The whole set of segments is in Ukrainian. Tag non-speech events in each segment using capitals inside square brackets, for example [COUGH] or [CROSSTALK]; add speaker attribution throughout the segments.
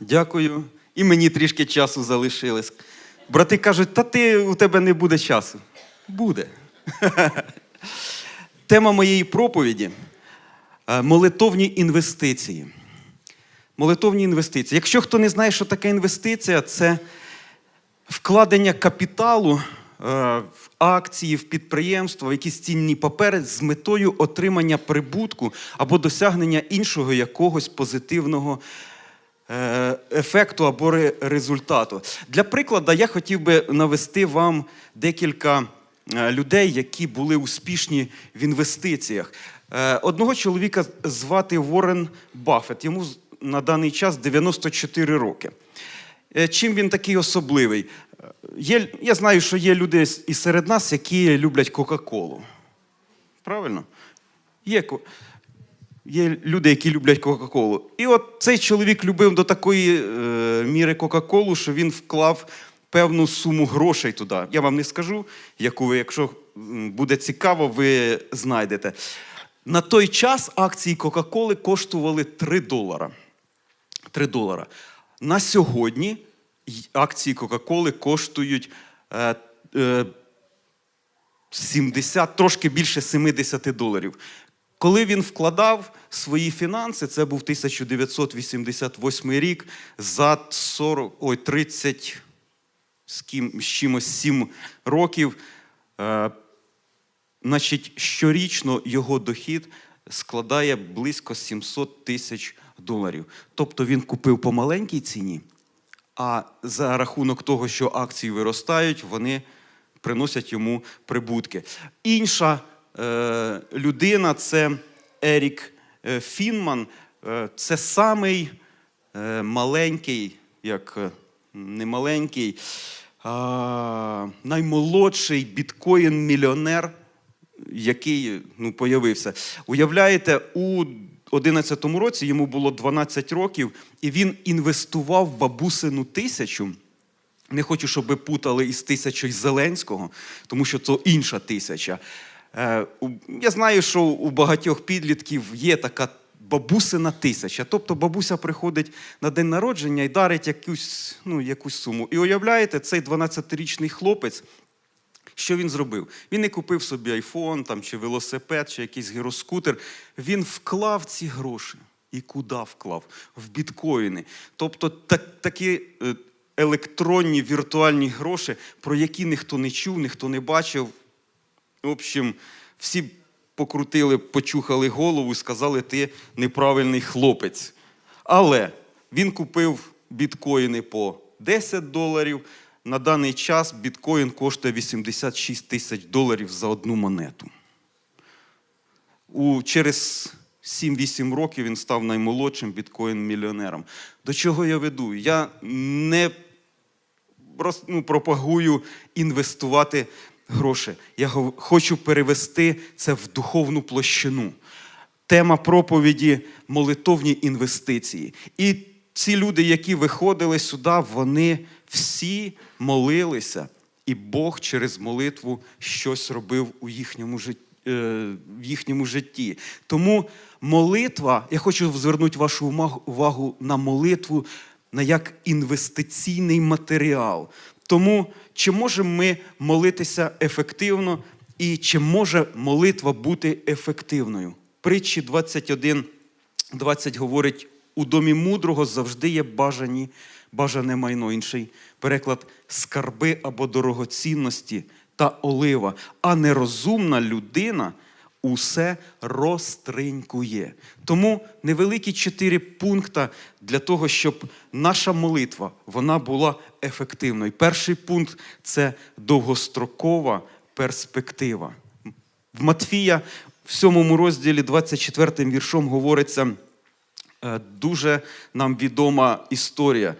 Speaker 1: Дякую. І мені трішки часу залишилось. Брати кажуть, та ти у тебе не буде часу. Буде. [LAUGHS] Тема моєї проповіді е, молитовні інвестиції. Молитовні інвестиції. Якщо хто не знає, що таке інвестиція, це вкладення капіталу е, в акції, в підприємство, в якісь цінні папери з метою отримання прибутку або досягнення іншого якогось позитивного ефекту або результату. Для прикладу, я хотів би навести вам декілька е, людей, які були успішні в інвестиціях. Е, Одного чоловіка звати Уоррен Баффет. Йому на даний час 94 роки. Е, Чим він такий особливий? Е, Є, я знаю, що є люди і серед нас, які люблять Кока-Колу. Правильно? Є, є люди, які люблять Кока-Колу. І от цей чоловік любив до такої е, міри Кока-Колу, що він вклав певну суму грошей туди. Я вам не скажу, яку ви, якщо буде цікаво, ви знайдете. На той час акції Кока-Коли коштували 3 долара. 3 долара. На сьогодні акції Кока-Коли коштують е, е, 70, трошки більше 70 доларів. Коли він вкладав свої фінанси, це був 1988 рік, за 40, ой, 30 з, ким, з чимось 7 років, е, значить, щорічно його дохід складає близько 700 тисяч доларів. Тобто він купив по маленькій ціні, а за рахунок того, що акції виростають, вони приносять йому прибутки. Інша е, людина це Ерік Фінман. Е, це самий е, маленький, як е, не маленький, а, наймолодший біткоін-мільйонер, який ну, появився. Уявляєте, у 2011 році йому було 12 років, і він інвестував в бабусину тисячу. Не хочу, щоб путали із тисячою Зеленського, тому що це інша тисяча. Е, Я знаю, що у багатьох підлітків є така бабусина тисяча. Тобто бабуся приходить на день народження і дарить якусь, ну, якусь суму. І уявляєте, цей 12-річний хлопець, що він зробив? Він не купив собі айфон там, чи велосипед, чи якийсь гіроскутер. Він вклав ці гроші. І куди вклав? В біткоїни. Тобто так, такі е, електронні віртуальні гроші, про які ніхто не чув, ніхто не бачив. В общем, всі покрутили, почухали голову і сказали, ти неправильний хлопець. Але він купив біткоїни по 10 доларів. На даний час біткоін коштує 86 тисяч доларів за одну монету. У, через 7-8 років він став наймолодшим біткоін-мільйонером. До чого я веду? Я не ну, пропагую інвестувати гроші. Я хочу перевести це в духовну площину. Тема проповіді молитовні інвестиції. І ці люди, які виходили сюди, вони всі молилися, і Бог через молитву щось робив у їхньому житті. В їхньому житті. Тому молитва, я хочу звернути вашу увагу на молитву на як інвестиційний матеріал. Тому чи можемо ми молитися ефективно і чи може молитва бути ефективною? Притчі 21, 20 говорить: у домі мудрого завжди є бажані, бажане майно. Інший переклад скарби або дорогоцінності та олива, а нерозумна людина усе розтринькує. Тому невеликі чотири пункти для того, щоб наша молитва вона була ефективною. Перший пункт це довгострокова перспектива. В Матфія в сьомому розділі 24 віршом говориться е, дуже нам відома історія.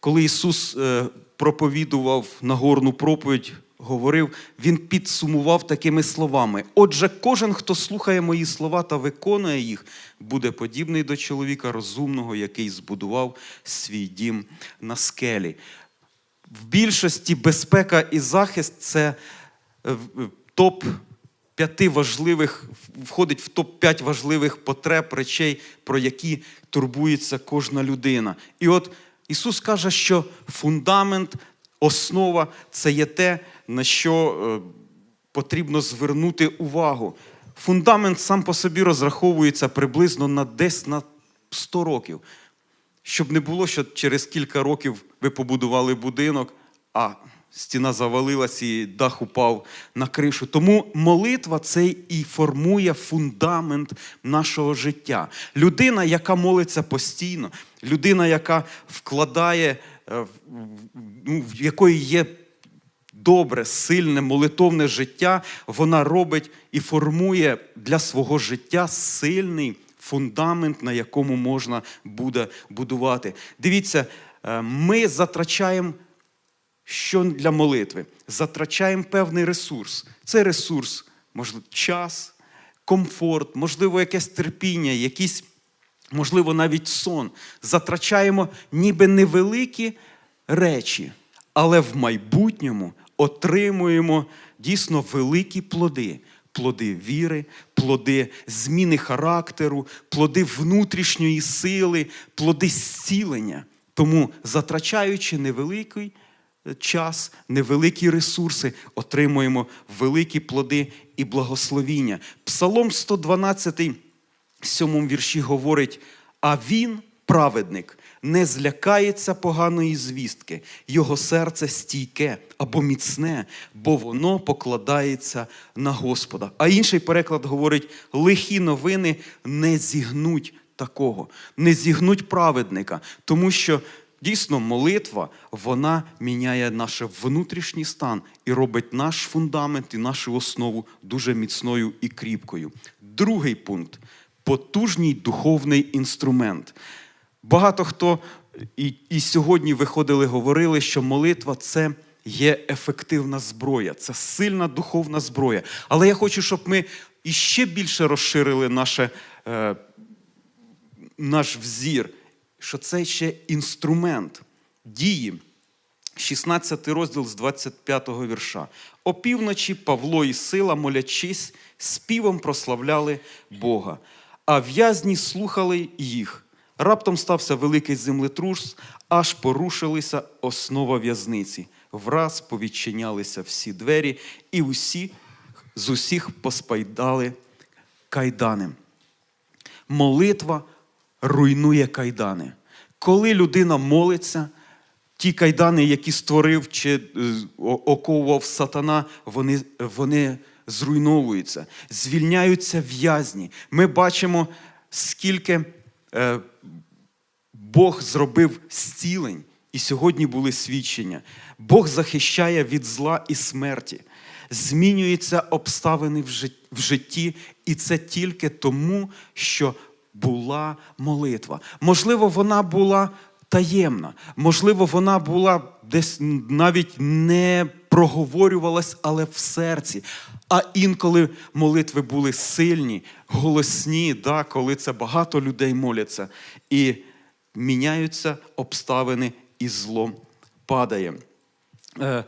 Speaker 1: Коли Ісус е, проповідував Нагорну проповідь, говорив, Він підсумував такими словами: Отже, кожен, хто слухає мої слова та виконує їх, буде подібний до чоловіка розумного, який збудував свій дім на скелі. В більшості безпека і захист це е, топ п'яти важливих, входить в топ-5 важливих потреб, речей, про які турбується кожна людина. І от Ісус каже, що фундамент, основа це є те, на що е, потрібно звернути увагу. Фундамент сам по собі розраховується приблизно на десь на 100 років. Щоб не було, що через кілька років ви побудували будинок, а стіна завалилась і дах упав на кришу. Тому молитва це і формує фундамент нашого життя. Людина, яка молиться постійно, людина, яка вкладає, е, ну, в якої є добре, сильне, молитовне життя, вона робить і формує для свого життя сильний фундамент, на якому можна буде будувати. Дивіться, е, ми затрачаємо що для молитви? Затрачаємо певний ресурс. Це ресурс, можливо, час, комфорт, можливо, якесь терпіння, якісь, можливо, навіть сон. Затрачаємо ніби невеликі речі, але в майбутньому отримуємо дійсно великі плоди. Плоди віри, плоди зміни характеру, плоди внутрішньої сили, плоди зцілення. Тому, затрачаючи невеликий час, невеликі ресурси, отримуємо великі плоди і благословіння. Псалом 112, сьомому вірші говорить: а він, праведник, не злякається поганої звістки, його серце стійке або міцне, бо воно покладається на Господа. А інший переклад говорить: лихі новини не зігнуть такого, не зігнуть праведника, тому що Дійсно, молитва вона міняє наш внутрішній стан і робить наш фундамент і нашу основу дуже міцною і кріпкою. Другий пункт потужний духовний інструмент. Багато хто і, і сьогодні виходили, говорили, що молитва це є ефективна зброя, це сильна духовна зброя. Але я хочу, щоб ми іще більше розширили наше, е, наш взір що це ще інструмент дії. 16 розділ з 25 вірша. Опівночі Павло і сила, молячись, співом прославляли Бога, а в'язні слухали їх. Раптом стався великий землетрус, аж порушилися основа в'язниці. Враз повідчинялися всі двері, і усі з усіх поспайдали кайдани. Молитва руйнує кайдани. Коли людина молиться, ті кайдани, які створив чи е, оковував сатана, вони, вони зруйновуються, звільняються в'язні. Ми бачимо, скільки Бог зробив зцілень, і сьогодні були свідчення. Бог захищає від зла і смерті. Змінюються обставини в житті, і це тільки тому, що була молитва. Можливо, вона була таємна, можливо, вона була десь навіть не проговорювалась, але в серці. А інколи молитви були сильні, голосні, да, коли це багато людей моляться, і міняються обставини, і зло падає. Е,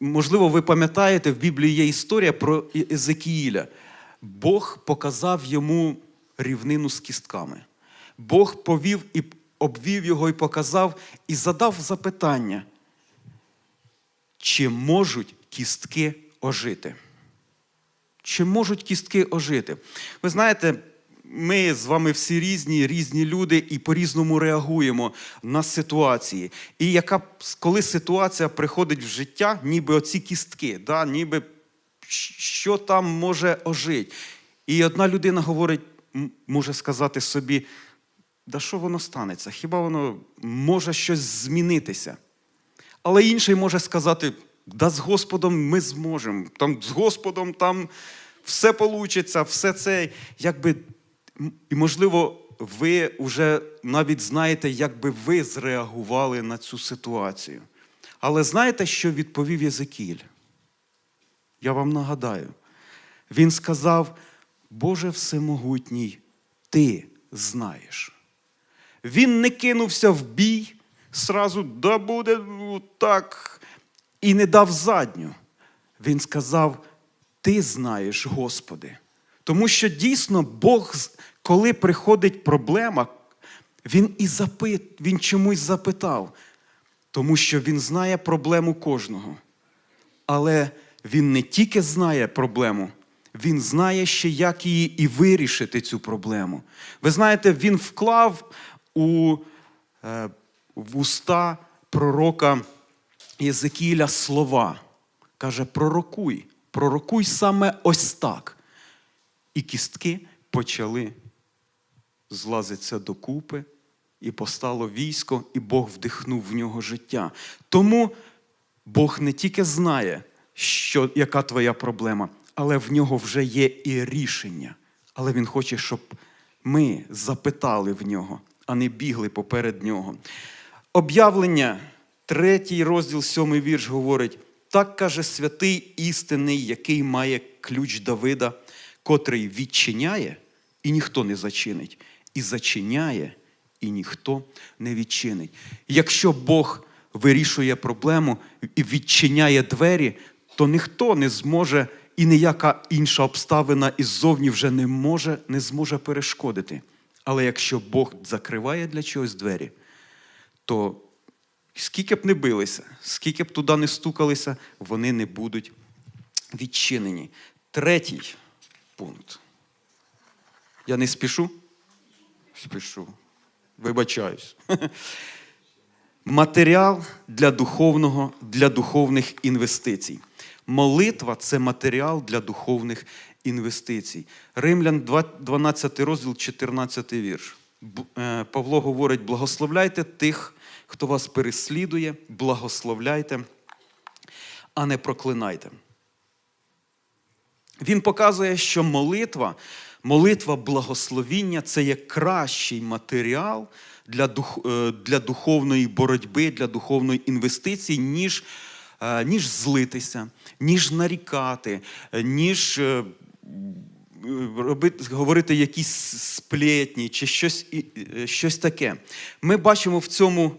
Speaker 1: Можливо, ви пам'ятаєте, в Біблії є історія про Езекіїля. Бог показав йому рівнину з кістками. Бог повів і обвів його і показав, і задав запитання, чи можуть кістки ожити? Чи можуть кістки ожити? Ви знаєте, ми з вами всі різні, різні люди і по-різному реагуємо на ситуації. І яка, коли ситуація приходить в життя, ніби оці кістки, да, ніби що там може ожити. І одна людина говорить, може сказати собі, да що воно станеться? Хіба воно може щось змінитися? Але інший може сказати, да з Господом ми зможемо. Там З Господом там все вийде, все це, якби, і можливо, ви вже навіть знаєте, як би ви зреагували на цю ситуацію. Але знаєте, що відповів Єзекіль? Я вам нагадаю, він сказав, Боже Всемогутній, Ти знаєш. Він не кинувся в бій, сразу да буде так, і не дав задню. Він сказав: Ти знаєш, Господи. Тому що дійсно Бог, коли приходить проблема, Він і запит, Він чомусь запитав, тому що Він знає проблему кожного. Але він не тільки знає проблему, він знає ще, як її і вирішити цю проблему. Ви знаєте, він вклав у, е, в уста пророка Єзекіля слова. Каже: пророкуй, пророкуй саме ось так. І кістки почали злазиться докупи, і постало військо, і Бог вдихнув в нього життя. Тому Бог не тільки знає, що, яка твоя проблема, але в нього вже є і рішення. Але Він хоче, щоб ми запитали в нього, а не бігли поперед нього. Об'явлення, третій розділ, сьомий вірш говорить: так каже святий істинний, який має ключ Давида, котрий відчиняє, і ніхто не зачинить, і зачиняє, і ніхто не відчинить. Якщо Бог вирішує проблему і відчиняє двері, то ніхто не зможе і ніяка інша обставина іззовні вже не може, не зможе перешкодити. Але якщо Бог закриває для чогось двері, то скільки б не билися, скільки б туди не стукалися, вони не будуть відчинені. Третій пункт. Я не спішу? Спішу. Вибачаюсь. [LAUGHS] Матеріал для духовного, для духовних інвестицій. Молитва це матеріал для духовних інвестицій. Римлян 12 розділ, 14 вірш. Е, Павло говорить: благословляйте тих, хто вас переслідує, благословляйте, а не проклинайте. Він показує, що молитва, молитва благословіння це є кращий матеріал для, дух, е, для духовної боротьби, для духовної інвестиції, ніж, е, ніж злитися, ніж нарікати, е, ніж е, робити, говорити якісь сплетні чи щось, е, щось таке. Ми бачимо в цьому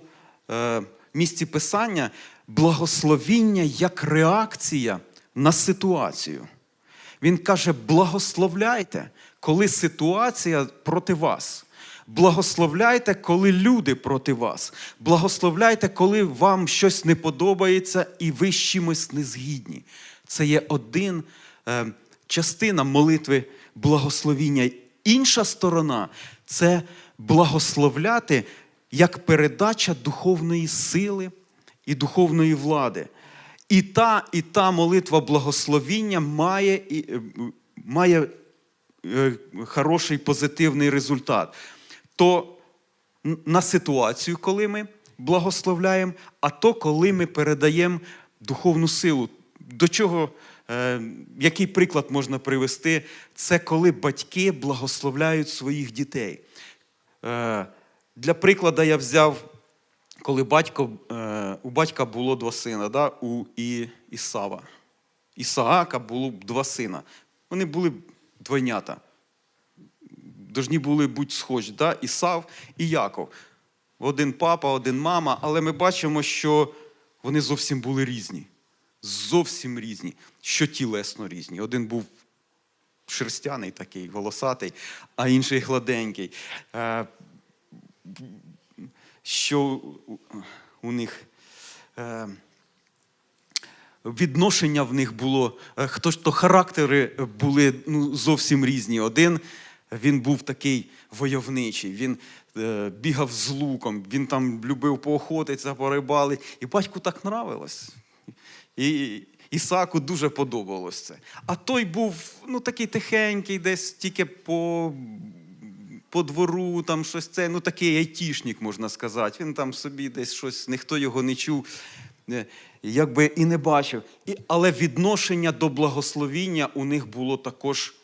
Speaker 1: е, місці писання благословіння як реакція на ситуацію. Він каже: благословляйте, коли ситуація проти вас. Благословляйте, коли люди проти вас. Благословляйте, коли вам щось не подобається і ви з чимось не згідні. Це є один е, частина молитви благословіння. Інша сторона це благословляти як передача духовної сили і духовної влади. І та, і та молитва благословіння має, має е, хороший позитивний результат. То на ситуацію, коли ми благословляємо, а то, коли ми передаємо духовну силу. До чого, е, який приклад можна привести? Це коли батьки благословляють своїх дітей. Е, для прикладу я взяв коли батько, е, у батька було два сина, да, у і, Ісава. Ісаака було два сина. Вони були двойнята. Должні були бути схожі, да? Ісав і Яков. Один папа, один мама, але ми бачимо, що вони зовсім були різні. Зовсім різні, що тілесно різні. Один був шерстяний такий, волосатий, а інший гладенький. Е, що у- них е, відношення в них було, е, хто то характери були ну, зовсім різні. Один він був такий войовничий, він е, бігав з луком, він там любив поохотитися, порибали. І батьку так нравилось. І Ісаку дуже подобалось це. А той був ну, такий тихенький, десь тільки по по двору, там щось це, ну такий айтішник, можна сказати. Він там собі десь щось, ніхто його не чув, е, якби і не бачив. І, але відношення до благословіння у них було також,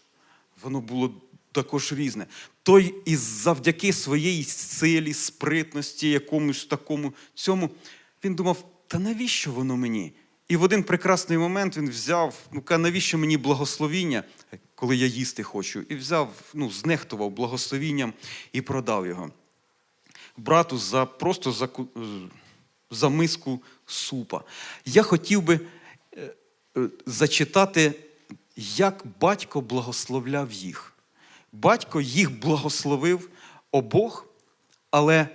Speaker 1: воно було також різне. Той із завдяки своєї силі, спритності, якомусь такому цьому, він думав, та навіщо воно мені? І в один прекрасний момент він взяв, ну каже, навіщо мені благословіння, коли я їсти хочу, і взяв, ну, знехтував благословінням і продав його. Брату за просто за, за миску супа. Я хотів би е, е, зачитати як батько благословляв їх. Батько їх благословив обох, але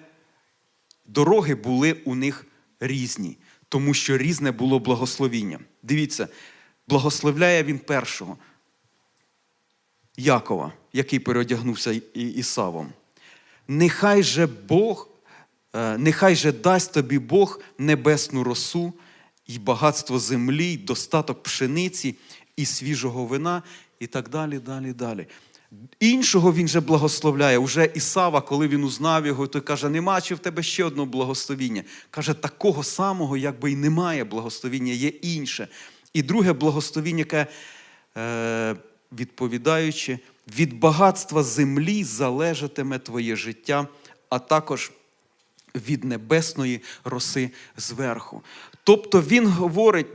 Speaker 1: дороги були у них різні, тому що різне було благословіння. Дивіться, благословляє він першого Якова, який переодягнувся Ісавом. Нехай же Бог, е, нехай же дасть тобі Бог небесну росу, і багатство землі, і достаток пшениці, і свіжого вина, і так далі, далі, далі. Іншого він же благословляє. Уже Ісава, коли він узнав його, той каже: нема чи в тебе ще одного благословіння. Каже, такого самого, якби й немає благословіння, є інше. І друге благословіння, яке е, відповідаючи, від багатства землі залежатиме твоє життя, а також від небесної роси зверху. Тобто він говорить,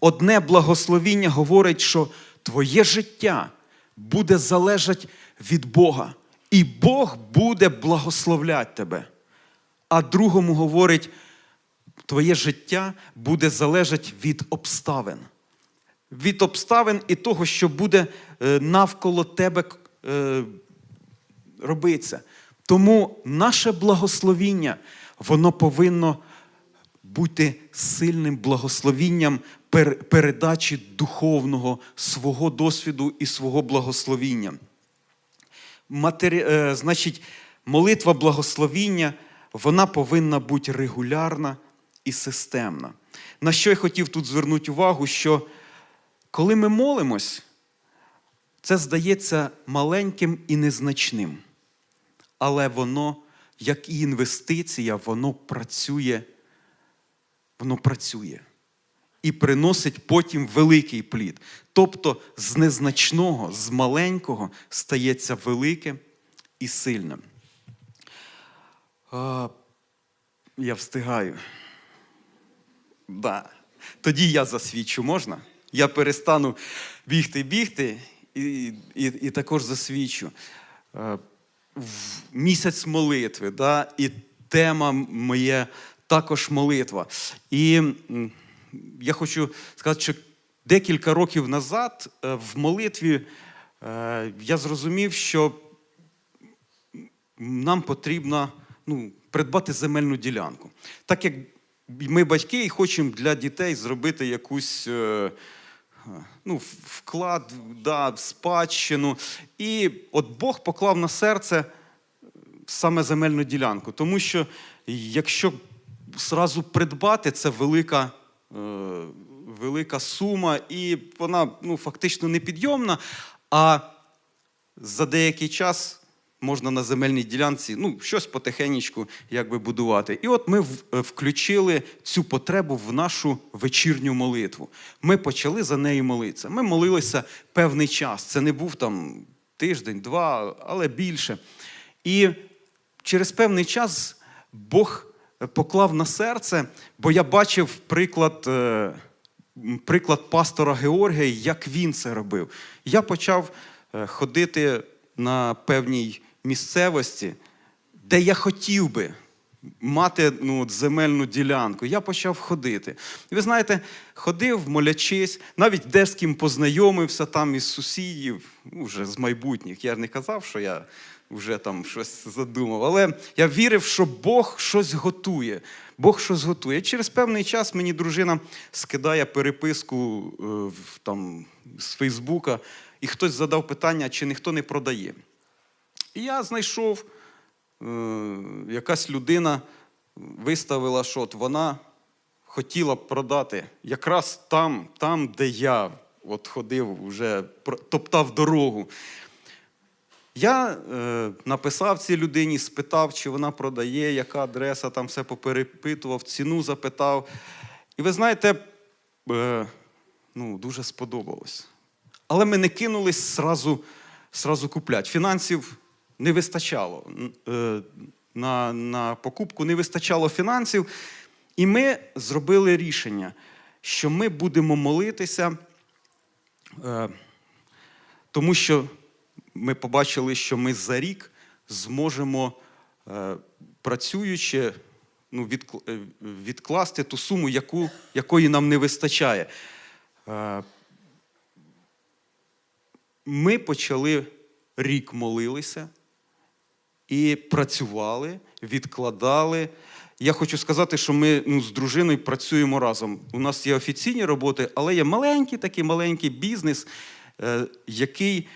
Speaker 1: одне благословіння говорить, що твоє життя буде залежати від Бога, і Бог буде благословляти тебе. А другому говорить, твоє життя буде залежати від обставин. Від обставин і того, що буде е, навколо тебе е, робиться. Тому наше благословіння, воно повинно бути сильним благословінням передачі духовного свого досвіду і свого благословіння. Матері... е, Значить, молитва благословіння, вона повинна бути регулярна і системна. На що я хотів тут звернути увагу, що коли ми молимось, це здається маленьким і незначним. Але воно, як і інвестиція, воно працює, воно працює і приносить потім великий плід. Тобто з незначного, з маленького стається велике і сильне. А, я встигаю. Да. Тоді я засвідчу, можна? Я перестану бігти, бігти і, і, і також засвідчу. Е, в Місяць молитви, да? і тема моє також молитва. І я хочу сказати, що декілька років назад е, в молитві е, я зрозумів, що нам потрібно ну, придбати земельну ділянку. Так як ми батьки і хочемо для дітей зробити якусь е, ну, вклад да, спадщину. І от Бог поклав на серце саме земельну ділянку. Тому що якщо зразу придбати, це велика, велика сума, і вона ну, фактично непідйомна. А за деякий час можна на земельній ділянці ну, щось потихеньку якби будувати. І от ми е, включили цю потребу в нашу вечірню молитву. Ми почали за нею молитися. Ми молилися певний час. Це не був там тиждень, два, але більше. І через певний час Бог поклав на серце, бо я бачив приклад. е, приклад пастора Георгія, як він це робив. Я почав е, ходити на певній місцевості, де я хотів би мати ну, земельну ділянку. Я почав ходити. І ви знаєте, ходив, молячись, навіть де з ким познайомився там із сусідів, ну, вже з майбутніх. Я не казав, що я вже там щось задумав. Але я вірив, що Бог щось готує. Бог щось готує. І через певний час мені дружина скидає переписку е, там, з Фейсбука, і хтось задав питання, чи ніхто не продає. І я знайшов, якась людина виставила, що от вона хотіла продати якраз там, там, де я от ходив, вже топтав дорогу. Я е, написав цій людині, спитав, чи вона продає, яка адреса, там все поперепитував, ціну запитав. І ви знаєте, е, ну, дуже сподобалось. Але ми не кинулись сразу, сразу купляти. Фінансів не вистачало. Е, На, на покупку не вистачало фінансів. І ми зробили рішення, що ми будемо молитися. Е, тому що ми побачили, що ми за рік зможемо, е, працюючи, ну, відкл- відкласти ту суму, яку, якої нам не вистачає. Ми почали рік молилися і працювали, відкладали. Я хочу сказати, що ми ну, з дружиною працюємо разом. У нас є офіційні роботи, але є маленький такий маленький бізнес, е, який,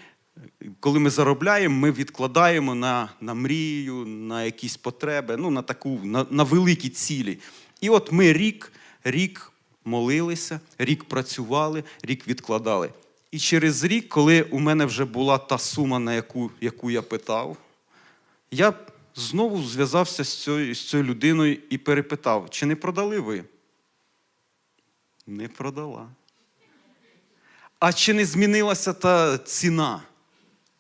Speaker 1: коли ми заробляємо, ми відкладаємо на, на мрію, на якісь потреби, ну, на таку, на, на великі цілі. І от ми рік, рік молилися, рік працювали, рік відкладали. І через рік, коли у мене вже була та сума, на яку, яку я питав, я знову зв'язався з цією, з цією людиною і перепитав, чи не продали ви? Не продала. А чи не змінилася та ціна?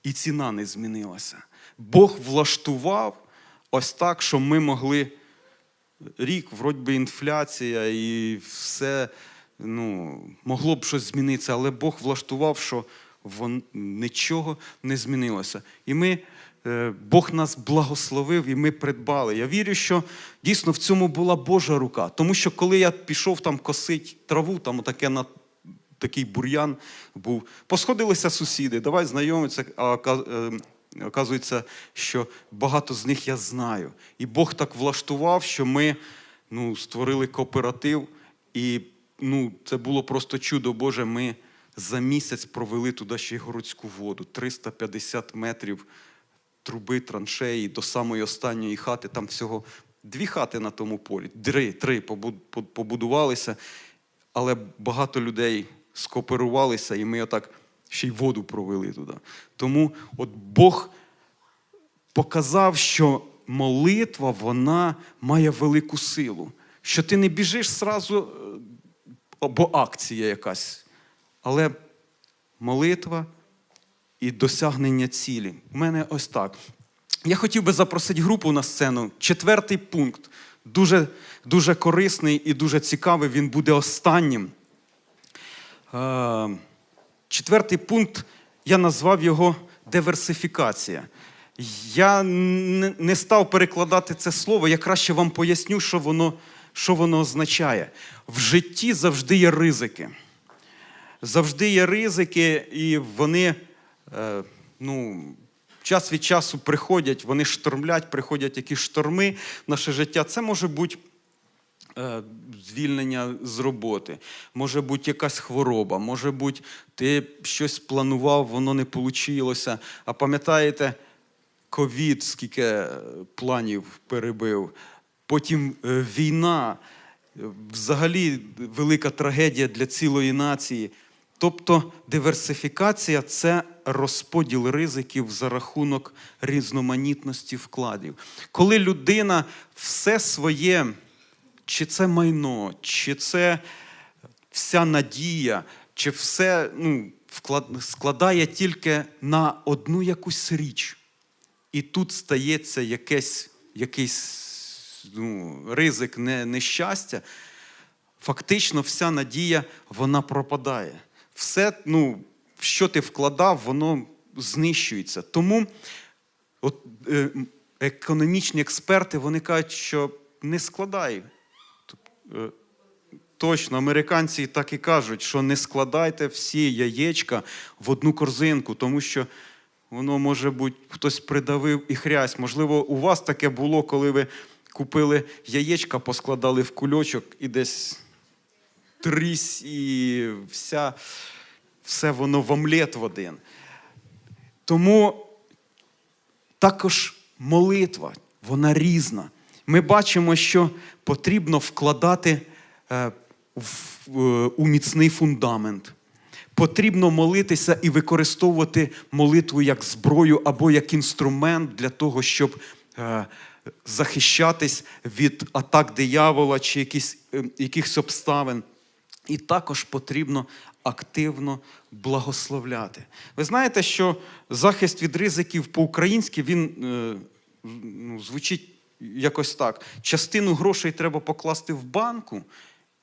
Speaker 1: І ціна не змінилася. Бог влаштував ось так, що ми могли рік, вроді би, інфляція і все ну, могло б щось змінитися, але Бог влаштував, що вон, нічого не змінилося. І ми, Бог нас благословив і ми придбали. Я вірю, що дійсно в цьому була Божа рука. Тому що коли я пішов там косить траву, там таке на такий бур'ян був. Посходилися сусіди, давай знайомитися. А е, оказується, що багато з них я знаю. І Бог так влаштував, що ми ну, створили кооператив, і ну, це було просто чудо Боже. Ми за місяць провели туди ще й городську воду, 350 метрів труби, траншеї до самої останньої хати. Там всього дві хати на тому полі, три, три побудувалися, але багато людей скооперувалися, і ми отак ще й воду провели туди. Тому от Бог показав, що молитва вона має велику силу. Що ти не біжиш зразу, бо акція якась. Але молитва і досягнення цілі. У мене ось так. Я хотів би запросити групу на сцену. Четвертий пункт. Дуже, дуже корисний і дуже цікавий. Він буде останнім. Е, Четвертий пункт, я назвав його диверсифікація. Я не став перекладати це слово, я краще вам поясню, що воно, що воно означає. В житті завжди є ризики. Завжди є ризики, і вони ну, час від часу приходять, вони штормлять, приходять якісь шторми в наше життя. Це може бути е, звільнення з роботи, може бути якась хвороба, може бути, ти щось планував, воно не вийшло. А пам'ятаєте, ковід, скільки е, планів перебив, потім е, війна, е, взагалі велика трагедія для цілої нації. Тобто диверсифікація це розподіл ризиків за рахунок різноманітності вкладів. Коли людина все своє, чи це майно, чи це вся надія, чи все ну, складає тільки на одну якусь річ, і тут стається якесь, якийсь ну, ризик, нещастя, фактично вся надія вона пропадає. Все, ну, що ти вкладав, воно знищується. Тому от, е, економічні експерти вони кажуть, що не складай. Е, Точно, американці так і кажуть, що не складайте всі яєчка в одну корзинку, тому що воно може бути, хтось придавив і хрясь. Можливо, у вас таке було, коли ви купили яєчка, поскладали в кульочок і десь трісь, і вся, все воно в омлет в один. Тому також молитва, вона різна. Ми бачимо, що потрібно вкладати е, у міцний фундамент. Потрібно молитися і використовувати молитву як зброю або як інструмент для того, щоб е, захищатись від атак диявола чи е, якихось обставин. І також потрібно активно благословляти. Ви знаєте, що захист від ризиків по-українськи він е, ну, звучить якось так: частину грошей треба покласти в банку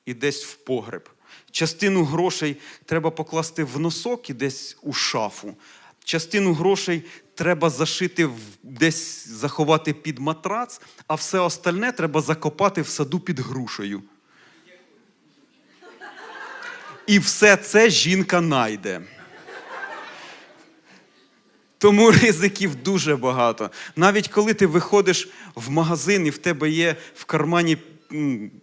Speaker 1: і десь в погреб. Частину грошей треба покласти в носок і десь у шафу. Частину грошей треба зашити десь заховати під матрац, а все остальне треба закопати в саду під грушею. І все це жінка найде. Тому ризиків дуже багато. Навіть коли ти виходиш в магазин і в тебе є в кармані,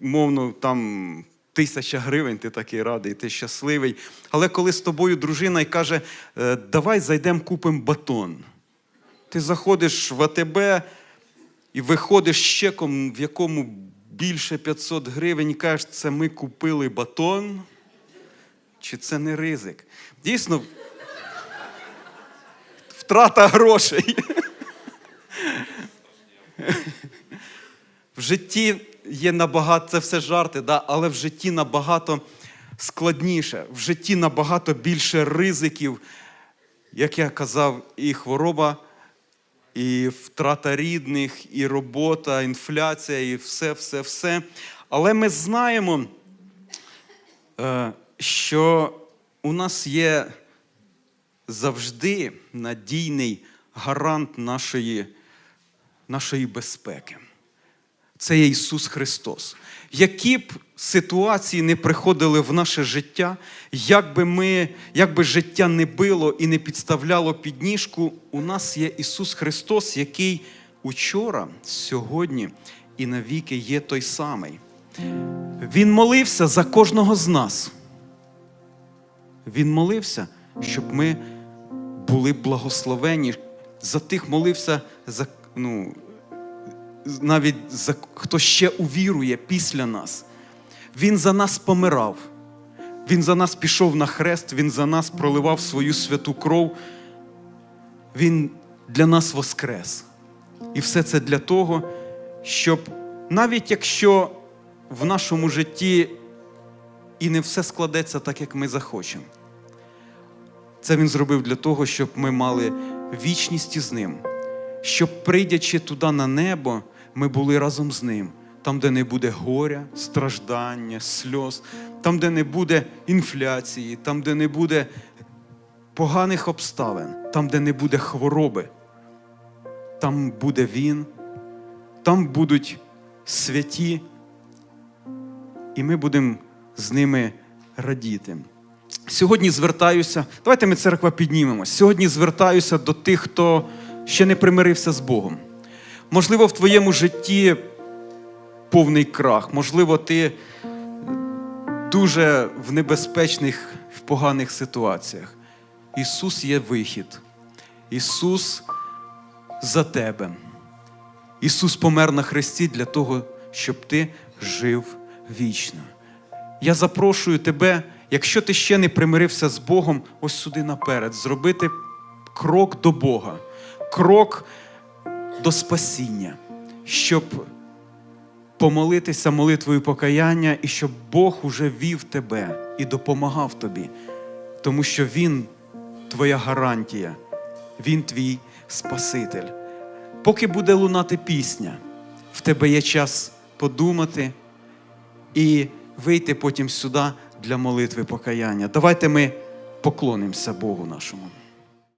Speaker 1: мовно, там тисяча гривень, ти такий радий, ти щасливий. Але коли з тобою дружина і каже, «Е, давай зайдемо купимо батон. Ти заходиш в АТБ і виходиш з чеком, в якому більше 500 гривень, і кажеш, це ми купили батон. Чи це не ризик? Дійсно, втрата грошей. В житті є набагато, це все жарти, да? але в житті набагато складніше, в житті набагато більше ризиків, як я казав, і хвороба, і втрата рідних, і робота, інфляція, і все, все, все. Але ми знаємо, е, що у нас є завжди надійний гарант нашої, нашої безпеки. Це є Ісус Христос. Які б ситуації не приходили в наше життя, як би, ми, як би життя не било і не підставляло підніжку, у нас є Ісус Христос, який учора, сьогодні і навіки є той самий. Він молився за кожного з нас. Він молився, щоб ми були благословені. За тих молився, за, ну, навіть за хто ще увірує після нас. Він за нас помирав. Він за нас пішов на хрест, Він за нас проливав свою святу кров. Він для нас воскрес. І все це для того, щоб навіть якщо в нашому житті і не все складеться так, як ми захочемо, це він зробив для того, щоб ми мали вічність із ним, щоб, прийдячи туди на небо, ми були разом з ним. Там, де не буде горя, страждання, сльоз, там, де не буде інфляції, там, де не буде поганих обставин, там, де не буде хвороби, там буде Він, там будуть святі, і ми будемо з ними радіти. Сьогодні звертаюся, давайте ми церква піднімемось. Сьогодні звертаюся до тих, хто ще не примирився з Богом. Можливо, в твоєму житті повний крах, можливо, ти дуже в небезпечних, в поганих ситуаціях. Ісус є вихід. Ісус за тебе. Ісус помер на хресті для того, щоб ти жив вічно. Я запрошую тебе, якщо ти ще не примирився з Богом, ось сюди наперед, зробити крок до Бога, крок до спасіння, щоб помолитися молитвою покаяння і щоб Бог уже вів тебе і допомагав тобі, тому що Він твоя гарантія, Він твій Спаситель. Поки буде лунати пісня, в тебе є час подумати і вийти потім сюди для молитви покаяння. Давайте ми поклонимося Богу нашому.